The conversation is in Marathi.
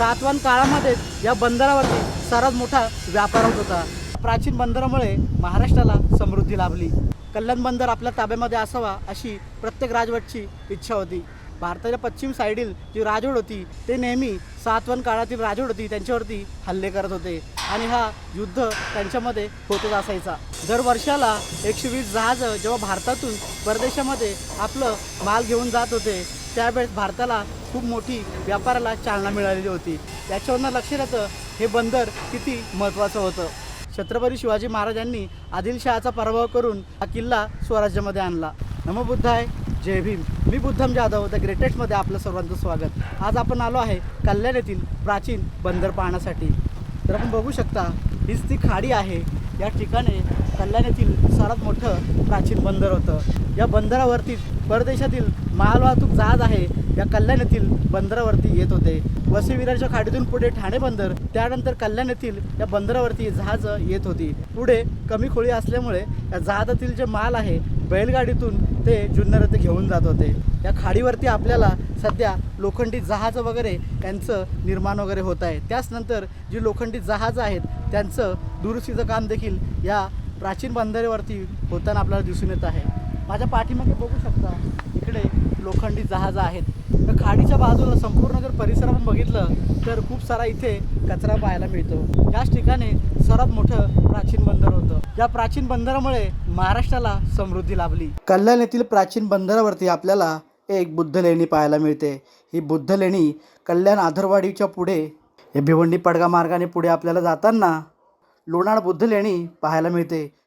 सातवान काळामध्ये या बंदरावरती सर्वात मोठा व्यापार होत होता. प्राचीन बंदरामुळे महाराष्ट्राला समृद्धी लाभली. कल्याण बंदर आपल्या ताब्यामध्ये असावा अशी प्रत्येक राजवटची इच्छा होती. भारताच्या पश्चिम साईडील जी राजवड होती ते नेहमी सातवन काळातील राजवड होती त्यांच्यावरती हल्ले करत होते. आणि हा युद्ध त्यांच्यामध्ये होतच असायचा. दर वर्षाला एकशे वीस जहाज जेव्हा भारतातून परदेशामध्ये आपलं माल घेऊन जात होते त्यावेळेस भारताला खूप मोठी व्यापाराला चालना मिळालेली होती. त्याच्यावरनं लक्ष येतं हे बंदर किती महत्त्वाचं होतं. छत्रपती शिवाजी महाराजांनी आदिलशहाचा पराभव करून हा किल्ला स्वराज्यामध्ये आणला. नमो बुद्धाय जय भीम. मी बुद्धम जाधव द ग्रेटेस्टमध्ये आपलं सर्वांचं स्वागत. आज आपण आलो आहे कल्याण येथील प्राचीन बंदर पाहण्यासाठी. तर आपण बघू शकता हीच ती खाडी आहे. या ठिकाणी कल्याण सर्वात मोठं प्राचीन बंदर होतं. या बंदरावरती परदेशातील मालवाहतूक जहाज आहे या कल्याण येथील बंदरावरती येत होते. वसईविराच्या खाडीतून पुढे ठाणे बंदर त्यानंतर कल्याण येथील या बंदरावरती जहाज येत होती. पुढे कमी खोळी असल्यामुळे या जहाजातील जे माल आहे बैलगाडीतून ते जुन्नर ते घेऊन जात होते. या खाडीवरती आपल्याला सध्या लोखंडी जहाज वगैरे यांचं निर्माण वगैरे होत आहे. त्याचनंतर जी लोखंडी जहाज आहेत त्यांचं दुरुस्तीचं काम देखील या प्राचीन बंदरेवरती होताना आपल्याला दिसून येत आहे. माझ्या पाठीमागे बघू शकता. इकडे लोखंडी जहाजं आहेत. तर खाडीच्या बाजूला संपूर्ण जर परिसर आपण बघितलं तर खूप सारा इथे कचरा पाहायला मिळतो. याच ठिकाणी सर्वात मोठं प्राचीन बंदर होतं. या प्राचीन बंदरामुळे महाराष्ट्राला समृद्धी लाभली. कल्याण येथील प्राचीन बंदरावरती आपल्याला एक बुद्ध लेणी पाहायला मिळते. ही बुद्ध लेणी कल्याण आधरवाडीच्या पुढे हे भिवंडी पडगा मार्गाने पुढे आपल्याला जाताना लोणार बुद्ध लेणी पाहायला मिळते.